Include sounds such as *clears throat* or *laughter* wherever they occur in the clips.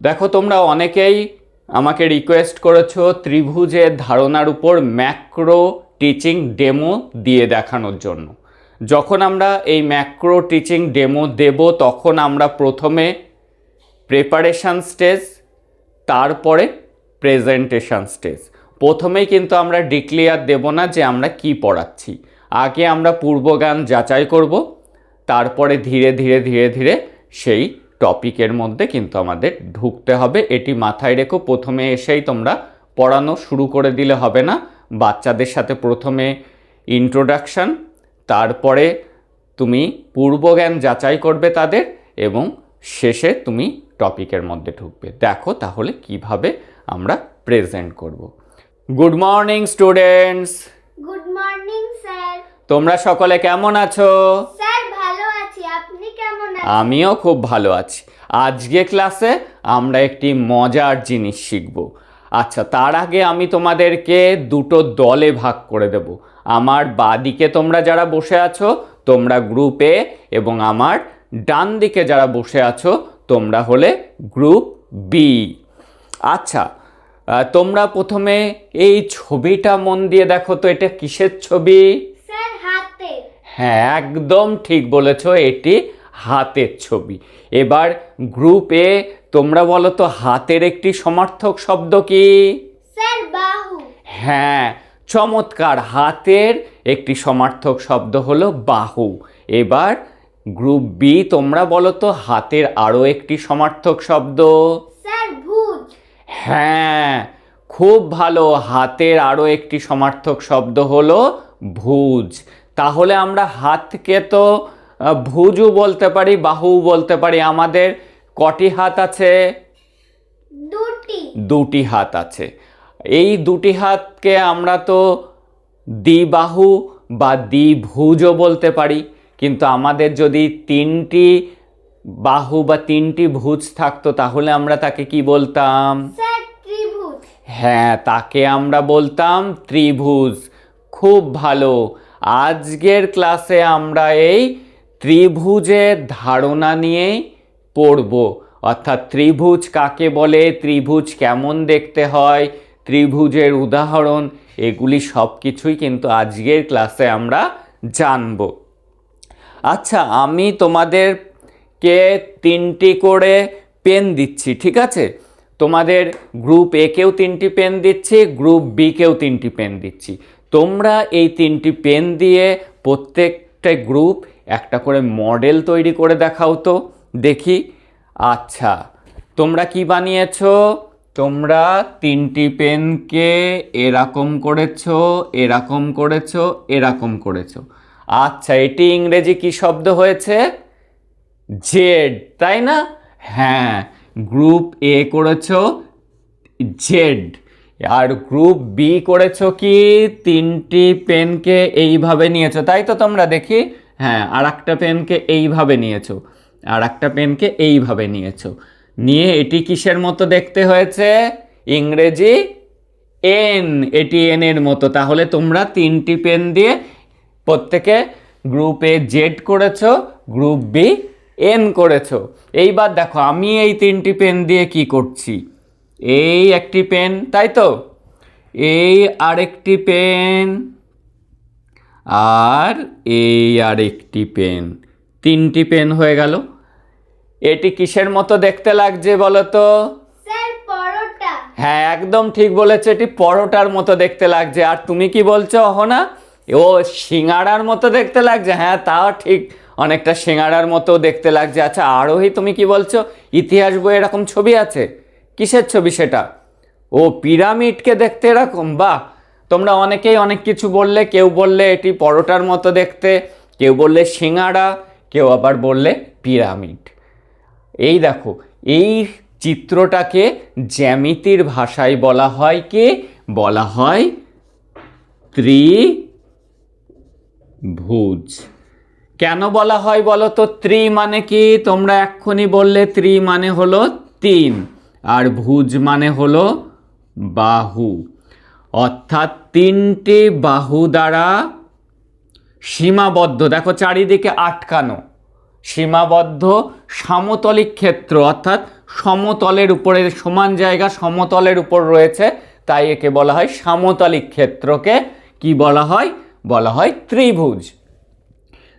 দেখো, তোমরা অনেকেই আমাকে রিকোয়েস্ট করেছ ত্রিভুজের ধারণার উপর ম্যাক্রো টিচিং ডেমো দিয়ে দেখানোর জন্য। যখন আমরা এই ম্যাক্রো টিচিং ডেমো দেব, তখন আমরা প্রথমে প্রেপারেশান স্টেজ তারপরে প্রেজেন্টেশন স্টেজ প্রথমেই কিন্তু আমরা ডিক্লেয়ার দেব না যে আমরা কি পড়াচ্ছি। আগে আমরা পূর্বগান যাচাই করব, তারপরে ধীরে ধীরে ধীরে ধীরে সেই টপিকের মধ্যে কিন্তু আমাদের ঢুকতে হবে। এটি মাথায় রেখো প্রথমে এসেই তোমরা পড়ানো শুরু করে দিলে হবে না। বাচ্চাদের সাথে প্রথমে ইন্ট্রোডাকশন তারপরে তুমি পূর্বজ্ঞান যাচাই করবে তাদের এবং শেষে তুমি টপিকের মধ্যে ঢুকবে। দেখো তাহলে কীভাবে আমরা প্রেজেন্ট করব। Good morning students good morning sir তোমরা সকলে কেমন আছো স্যার ভালো আছি আপনি কেমন আছেন আমিও খুব ভালো আছি। আজকে ক্লাসে আমরা একটি মজার জিনিস শিখব। আচ্ছা তার আগে আমি তোমাদেরকে দুটো দলে ভাগ করে দেব। আমার বাদিকে তোমরা যারা বসে আছো তোমরা গ্রুপে এবং আমার ডান দিকে যারা বসে আছো তোমরা হলে গ্রুপ বি আচ্ছা তোমরা প্রথমে এই ছবিটা মন দিয়ে দেখো তো এটা কিসের ছবি? হ্যাঁ একদম ঠিক বলেছ এটি হাতের ছবি। এবার গ্রুপ এ তোমরা বলো তো হাতের একটি সমার্থক শব্দ কি? হ্যাঁ চমৎকার। হাতের একটি সমার্থক শব্দ হলো বাহু। এবার গ্রুপ বি তোমরা বলো তো হাতের আরও একটি সমার্থক শব্দ? হ্যাঁ খুব ভালো। হাতের আরও একটি সমার্থক শব্দ হলো ভুজ। তাহলে আমরা হাতকে তো ভুজও বলতে পারি বাহু বলতে পারি আমাদের কটি হাত আছে? দুটি। দুটি হাত আছে। এই দুটি হাতকে আমরা তো দ্বিবাহু বা দ্বিভুজও বলতে পারি কিন্তু আমাদের যদি তিনটি বাহু বা তিনটি ভুজ থাকতো তাহলে আমরা তাকে কি বলতাম? হ্যাঁ তাকে আমরা বলতাম ত্রিভুজ। খুব ভালো। আজকের ক্লাসে আমরা এই ত্রিভুজের ধারণা নিয়েই পড়ব। অর্থাৎ ত্রিভুজ কাকে বলে? ত্রিভুজ কেমন দেখতে হয়? ত্রিভুজের উদাহরণ, এগুলি সব কিছুই কিন্তু আজকের ক্লাসে আমরা জানব। আচ্ছা আমি তোমাদেরকে তিনটি করে পেন দিচ্ছি, ঠিক আছে? তোমাদের গ্রুপ এ কেও তিনটি পেন দিচ্ছি, গ্রুপ বি কেও তিনটি পেন দিচ্ছি। তোমরা এই তিনটি পেন দিয়ে প্রত্যেকটা গ্রুপ একটা করে মডেল তৈরি করে দেখাও তো, দেখি। আচ্ছা তোমরা কি বানিয়েছো? তোমরা তিনটি পেনকে এরকম করেছ, এরকম করেছ, এরকম করেছ। আচ্ছা এটি ইংরেজি কি শব্দ হয়েছে? জেড, তাই না? হ্যাঁ গ্রুপ এ করেছ, জেড। আর গ্রুপ বি করেছ কি? তিনটি পেনকে এইভাবে নিয়েছো, তাই তো তোমরা দেখি। হ্যাঁ আর একটা পেনকে এইভাবে নিয়েছো, আর একটা পেনকে এইভাবে নিয়েছো। নিয়ে এটি কিসের মতো দেখতে হয়েছে? ইংরেজি এন, এটি এর মতো। তাহলে তোমরা তিনটি পেন দিয়ে প্রত্যেকে গ্রুপে জেড করেছ গ্রুপ বি এন করেছ। এইবার দেখো, আমি এই তিনটি পেন দিয়ে কি করছি? এই একটি পেন, তাই তো? এই আরেকটি পেন আর এই আর একটি পেন। তিনটি পেন হয়ে গেল। এটি কিসের মতো দেখতে লাগছে বলো তো হ্যাঁ একদম ঠিক বলেছে এটি পরোটার মতো দেখতে লাগছে। আর তুমি কি বলছো অহনা? ও সিঙ্গাড়ার মতো দেখতে লাগছে? হ্যাঁ তাও ঠিক অনেকটা সিঙ্গাড়ার মতো দেখতে লাগছে। আচ্ছা আরোহী তুমি কি বলছো? ইতিহাস বই এরকম ছবি আছে? কিসের ছবি সেটা? ও পিরামিডকে দেখতে এরকম? বাহ! তোমরা অনেকেই অনেক কিছু বললে, কেউ বললে এটি পরোটার মতো দেখতে, কেউ বললে সিঙ্গাড়া, কেউ আবার বললে পিরামিড। এই দেখো, এই চিত্রটাকে জ্যামিতির ভাষায় বলা হয় কি? বলা হয় ত্রিভুজ। কেন বলা হয় বলো তো? ত্রি মানে কি? তোমরা এক্ষুনি বললে ত্রি মানে হলো তিন, আর ভুজ মানে হলো বাহু। অর্থাৎ তিনটি বাহু দ্বারা সীমাবদ্ধ। দেখো চারিদিকে আটকানো। সীমাবদ্ধ সামতলিক ক্ষেত্র, অর্থাৎ সমতলের উপরে সমান জায়গা সমতলের উপর রয়েছে, তাই একে বলা হয় সামতলিক ক্ষেত্রকে কি বলা হয়? বলা হয় ত্রিভুজ।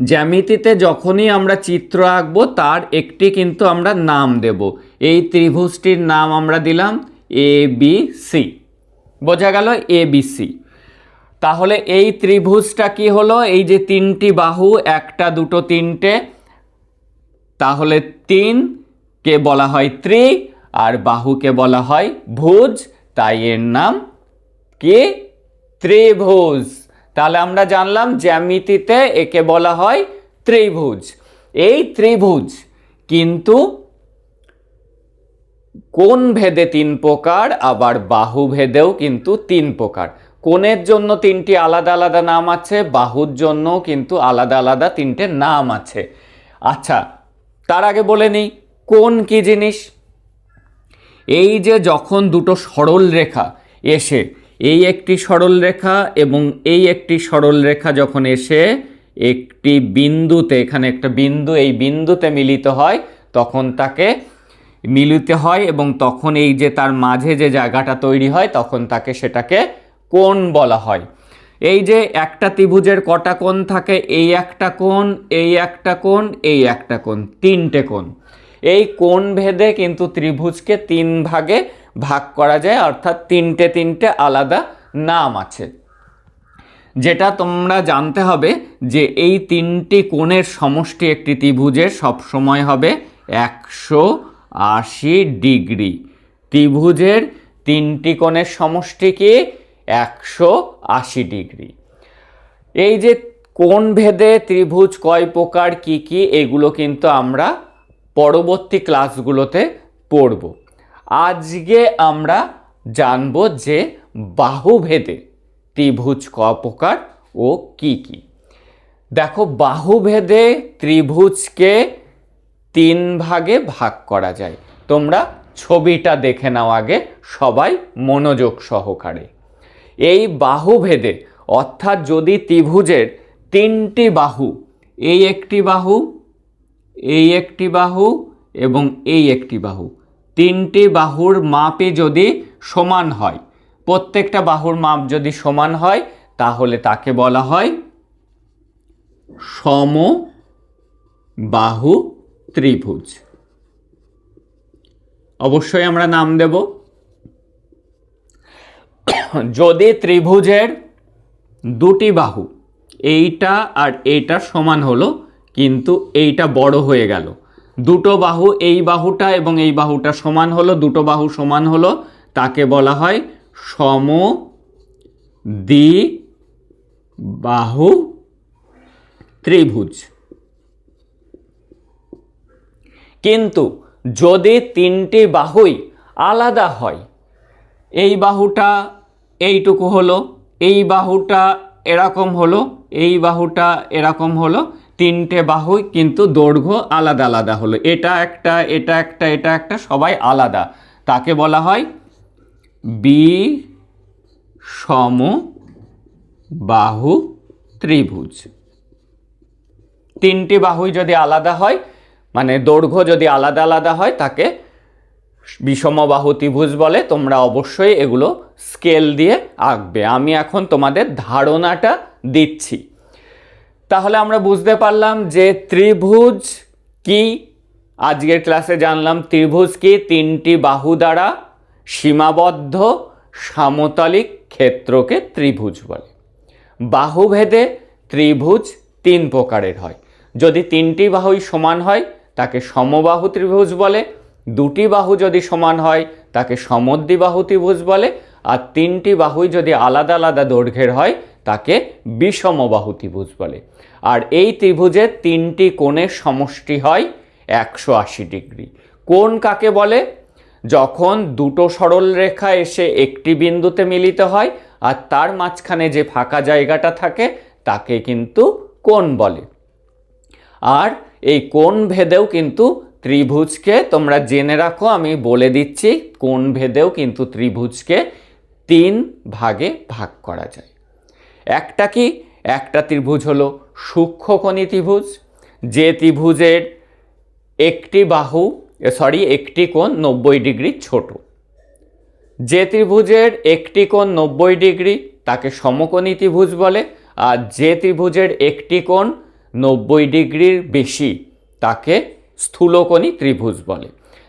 জ্যামিতিতে যখনই আমরা চিত্র আঁকবো, তার একটি কিন্তু আমরা নাম দেব। এই ত্রিভুজটির নাম আমরা দিলাম এ বি সি বোঝা গেল এ বি সি তাহলে এই ত্রিভুজটা কি হলো? এই যে তিনটি বাহু, একটা, দুটো, তিনটে, তাহলে তিন কে বলা হয় ত্রি, আর বাহুকে বলা হয় ভুজ, তাই এর নাম কি? ত্রিভুজ। তাহলে আমরা জানলাম জ্যামিতিতে একে বলা হয় ত্রিভুজ। এই ত্রিভুজ কিন্তু কোন ভেদে তিন প্রকার, আবার বাহু ভেদেও কিন্তু তিন প্রকার। কোণের জন্য তিনটি আলাদা আলাদা নাম আছে, বাহুর জন্য কিন্তু আলাদা আলাদা তিনটে নাম আছে। আচ্ছা তার আগে বলে নিই, কোন কি জিনিস? এই যে যখন দুটো সরল রেখা এসে, এই একটি সরল রেখা এবং এই একটি সরল রেখা যখন এসে, একটি বিন্দুতে, এখানে একটা বিন্দু, এই বিন্দুতে মিলিত হয়, তখন তাকে মিলিত হয় এবং তখন এই যে তার মাঝে যে জায়গাটা তৈরি হয়, তখন তাকে সেটাকে কোণ বলা হয়। এই যে একটা ত্রিভুজের কটা কোণ থাকে, এই একটা কোণ, এই একটা কোণ, এই একটা কোণ, তিনটে কোণ। এই কোণ ভেদে কিন্তু ত্রিভুজকে তিন ভাগে ভাগ করা যায়, অর্থাৎ তিনটে তিনটে আলাদা নাম আছে। যেটা তোমরা জানতে হবে যে এই তিনটি কোণের সমষ্টি একটি ত্রিভুজের সবসময় হবে একশো আশি ডিগ্রি। ত্রিভুজের তিনটি কোণের সমষ্টি কি? একশো আশি ডিগ্রি। এই যে কোন ভেদে ত্রিভুজ কয় প্রকার, কি কি, এগুলো কিন্তু আমরা পরবর্তী ক্লাসগুলোতে পড়ব। আজকে আমরা জানব যে বাহু ভেদে ত্রিভুজ ক প্রকার ও কি কি। দেখো বাহু ভেদে ত্রিভুজকে তিন ভাগে ভাগ করা যায়। তোমরা ছবিটা দেখে নাও আগে, সবাই মনোযোগ সহকারে। এই বাহু ভেদে অর্থাৎ যদি ত্রিভুজের তিনটি বাহু, এই একটি বাহু, এই একটি বাহু এবং এই একটি বাহু, তিনটি বাহুর মাপে যদি সমান হয়, প্রত্যেকটা বাহুর মাপ যদি সমান হয়, তাহলে তাকে বলা হয় সম বাহু ত্রিভুজ। অবশ্যই আমরা নাম দেব। যদি ত্রিভুজের দুটি বাহু এইটা আর এইটা সমান হলো, কিন্তু এইটা বড় হয়ে গেল। দুটো বাহু এই বাহুটা এবং এই বাহুটা সমান হলো, দুটো বাহু সমান হলো, তাকে বলা হয় সম দ্বি বাহু ত্রিভুজ। কিন্তু যদি তিনটি বাহুই আলাদা হয়, এই বাহুটা এইটুকু হলো, এই বাহুটা এরকম হলো, এই বাহুটা এরকম হলো, তিনটে বাহুই কিন্তু দৈর্ঘ্য আলাদা আলাদা হলো। এটা একটা এটা একটা এটা একটা, সবাই আলাদা। তাকে বলা হয় বি সম বাহু ত্রিভুজ। তিনটি বাহুই যদি আলাদা হয় মানে দৈর্ঘ্য যদি আলাদা আলাদা হয় তাকে বিষমবাহু ত্রিভুজ বলে, তোমরা অবশ্যই এগুলো স্কেল দিয়ে আঁকবে। আমি এখন তোমাদের ধারণাটা দিচ্ছি। তাহলে আমরা বুঝতে পারলাম যে ত্রিভুজ কি? আজকের ক্লাসে জানলাম ত্রিভুজ কি, তিনটি বাহু দ্বারা সীমাবদ্ধ সামতলিক ক্ষেত্রকে ত্রিভুজ বলে। বাহুভেদে ত্রিভুজ তিন প্রকারের হয়। যদি তিনটি বাহুই সমান হয় তাকে সমবাহু ত্রিভুজ বলে। দুটি বাহু যদি সমান হয়, তাকে সমদ্বিবাহু ত্রিভুজ বলে। আর তিনটি বাহুই যদি আলাদা আলাদা দৈর্ঘ্যের হয়, তাকে বিষমবাহু ত্রিভুজ বলে। আর এই ত্রিভুজে তিনটি কোণের সমষ্টি হয় একশো আশি ডিগ্রি। কোণ কাকে বলে? যখন দুটো সরল রেখা এসে একটি বিন্দুতে মিলিত হয়, আর তার মাঝখানে যে ফাঁকা জায়গাটা থাকে, তাকে কিন্তু কোণ বলে। আর এই কোন ভেদেও কিন্তু ত্রিভুজকে তোমরা জেনে রাখো, আমি বলে দিচ্ছি কোন ভেদেও কিন্তু ত্রিভুজকে তিন ভাগে ভাগ করা যায়। একটা কি? একটা ত্রিভুজ হলো সূক্ষ্মকণি ত্রিভুজ, যে ত্রিভুজের একটি বাহু সরি একটি কোণ নব্বই ডিগ্রি ছোট। যে ত্রিভুজের একটি কোণ নব্বই ডিগ্রি, তাকে সমকোণী ত্রিভুজ বলে, আর যে ত্রিভুজের একটি কোণ নব্বই ডিগ্রির বেশি তাকে স্থূলকোণী ত্রিভুজ বলে।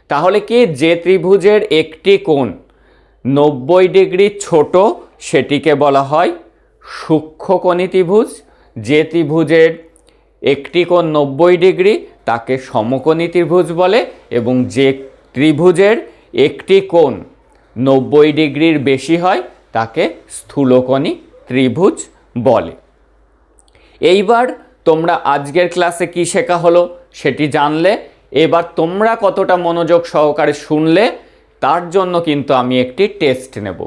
তাহলে কি যে ত্রিভুজের একটি কোণ নব্বই ডিগ্রি ছোট, সেটিকে বলা হয় সূক্ষ্মকোণী ত্রিভুজ। যে ত্রিভুজের একটি কোণ নব্বই ডিগ্রি, তাকে সমকোণী ত্রিভুজ বলে এবং যে ত্রিভুজের একটি কোণ নব্বই ডিগ্রির বেশি হয়, তাকে স্থূলকোণী ত্রিভুজ বলে। এইবার তোমরা আজকের ক্লাসে কি শেখা হলো সেটি জানলে, এবার তোমরা কতটা মনোযোগ সহকারে শুনলে, তার জন্য কিন্তু আমি একটি টেস্ট নেব।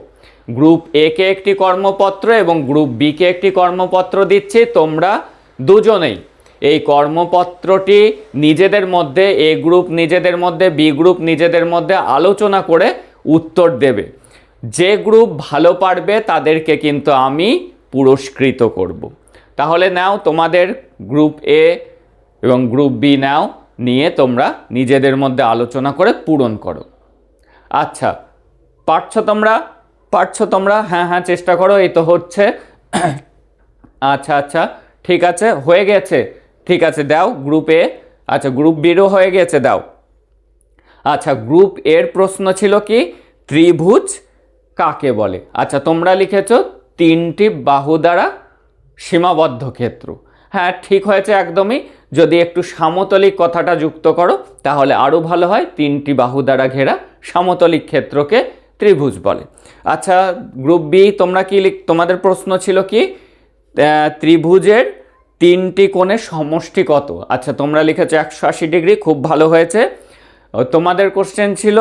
গ্রুপ এ কে একটি কর্মপত্র এবং গ্রুপ বি কে একটি কর্মপত্র দিচ্ছি, তোমরা দুজনেই। এই কর্মপত্রটি নিজেদের মধ্যে এ গ্রুপ নিজেদের মধ্যে বি গ্রুপ নিজেদের মধ্যে আলোচনা করে উত্তর দেবে। যে গ্রুপ ভালো পারবে, তাদেরকে কিন্তু আমি পুরস্কৃত করব। তাহলে নাও তোমাদের গ্রুপ এ এবং গ্রুপ বি নাও, নিয়ে তোমরা নিজেদের মধ্যে আলোচনা করে পূরণ করো। আচ্ছা পারছ তোমরা? পারছ তোমরা? হ্যাঁ হ্যাঁ চেষ্টা করো, এই তো হচ্ছে। *clears throat* আচ্ছা আচ্ছা ঠিক আছে, হয়ে গেছে। ঠিক আছে, দাও গ্রুপ এ আচ্ছা গ্রুপ বিরও হয়ে গেছে, দাও। আচ্ছা গ্রুপ এর প্রশ্ন ছিল কি? ত্রিভুজ কাকে বলে? আচ্ছা তোমরা লিখেছো তিনটি বাহু দ্বারা সীমাবদ্ধ ক্ষেত্র হ্যাঁ ঠিক হয়েছে একদমই। যদি একটু সামতলিক কথাটা যুক্ত করো, তাহলে আরও ভালো হয়। তিনটি বাহু দ্বারা ঘেরা সামতলিক ক্ষেত্রকে ত্রিভুজ বলে। আচ্ছা গ্রুপ বি, তোমরা কি লিখ, তোমাদের প্রশ্ন ছিল কি? ত্রিভুজের তিনটি কোণের সমষ্টি কত? আচ্ছা তোমরা লিখেছো একশো আশি ডিগ্রি, খুব ভালো হয়েছে। তোমাদের কোশ্চেন ছিল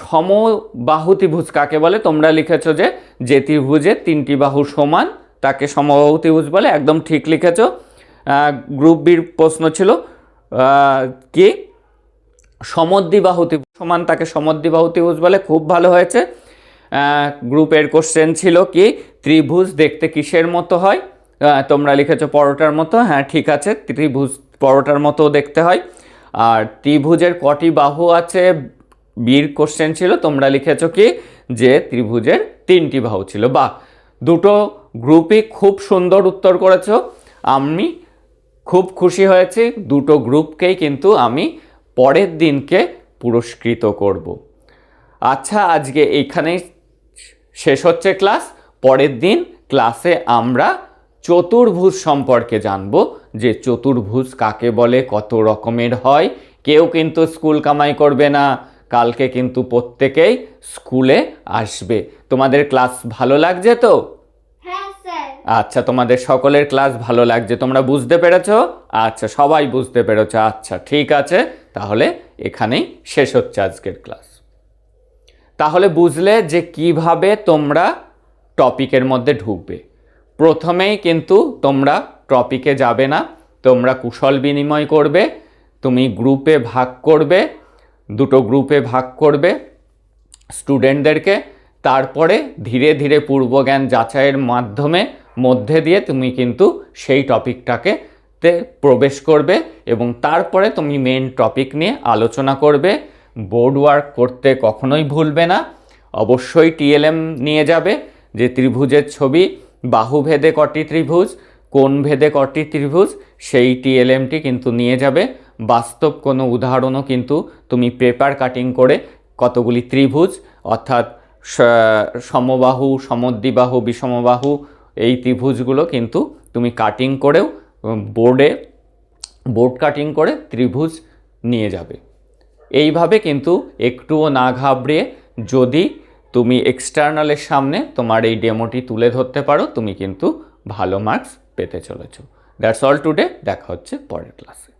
সমবাহু ত্রিভুজ কাকে বলে? তোমরা লিখেছো যে যে ত্রিভুজের তিনটি বাহু সমান তাকে সমবাহু ত্রিভুজ বলে একদম ঠিক লিখেছ। গ্রুপ বির প্রশ্ন ছিল কি? সমদ্বিবাহু ত্রিভুজ সমান তাকে সমদ্বিবাহু ত্রিভুজ বলে, খুব ভালো হয়েছে। গ্রুপের কোশ্চেন ছিল কি? ত্রিভুজ দেখতে কিসের মতো হয়? তোমরা লিখেছো পরোটার মতো হ্যাঁ ঠিক আছে, ত্রিভুজ পরোটার মতো দেখতে হয়। আর ত্রিভুজের কটি বাহু আছে? বীর কোশ্চেন ছিল, তোমরা লিখেছো কি? যে ত্রিভুজের তিনটি বাহু ছিল বা দুটো গ্রুপই খুব সুন্দর উত্তর করেছ। আমি খুব খুশি হয়েছি, দুটো গ্রুপকেই কিন্তু আমি পরের দিনকে পুরস্কৃত করব। আচ্ছা আজকে এইখানেই শেষ হচ্ছে ক্লাস। পরের দিন ক্লাসে আমরা চতুর্ভুজ সম্পর্কে জানব, যে চতুর্ভুজ কাকে বলে, কত রকমের হয়। কেউ কিন্তু স্কুল কামাই করবে না, কালকে কিন্তু প্রত্যেকেই স্কুলে আসবে। তোমাদের ক্লাস ভালো লাগছে তো? আচ্ছা তোমাদের সকলের ক্লাস ভালো লাগছে। তোমরা বুঝতে পেরেছ? আচ্ছা সবাই বুঝতে পেরেছ। আচ্ছা ঠিক আছে। তাহলে এখানেই শেষ হচ্ছে আজকের ক্লাস তাহলে বুঝলে যে কীভাবে তোমরা টপিকের মধ্যে ঢুকবে। প্রথমেই কিন্তু তোমরা টপিকে যাবে না। তোমরা কুশল বিনিময় করবে। তুমি গ্রুপে ভাগ করবে। দুটো গ্রুপে ভাগ করবে স্টুডেন্টদেরকে তারপরে ধীরে ধীরে পূর্বজ্ঞান যাচাইয়ের মাধ্যমে মধ্যে দিয়ে তুমি কিন্তু সেই টপিকটাকে তে প্রবেশ করবে এবং তারপরে তুমি মেন টপিক নিয়ে আলোচনা করবে। বোর্ড ওয়ার্ক করতে কখনোই ভুলবে না। অবশ্যই টিএলএম নিয়ে যাবে যে ত্রিভুজের ছবি বাহুভেদে কটি ত্রিভুজ কোন ভেদে কটি ত্রিভুজ, সেই টিএলএমটি কিন্তু নিয়ে যাবে। বাস্তব কোনো উদাহরণও কিন্তু তুমি পেপার কাটিং করে কতগুলি ত্রিভুজ, অর্থাৎ সমবাহু, সমদ্বিবাহু, বিষমবাহু এই ত্রিভুজগুলো কিন্তু তুমি কাটিং করেও বোর্ডে বোর্ড কাটিং করে ত্রিভুজ নিয়ে যাবে। এইভাবে কিন্তু একটুও না ঘাবড়িয়ে যদি তুমি এক্সটার্নালের সামনে তোমার এই ডেমোটি তুলে ধরতে পারো, তুমি কিন্তু ভালো মার্কস পেতে চলেছ। দ্যাটস অল টুডে দেখা হচ্ছে পরের ক্লাসে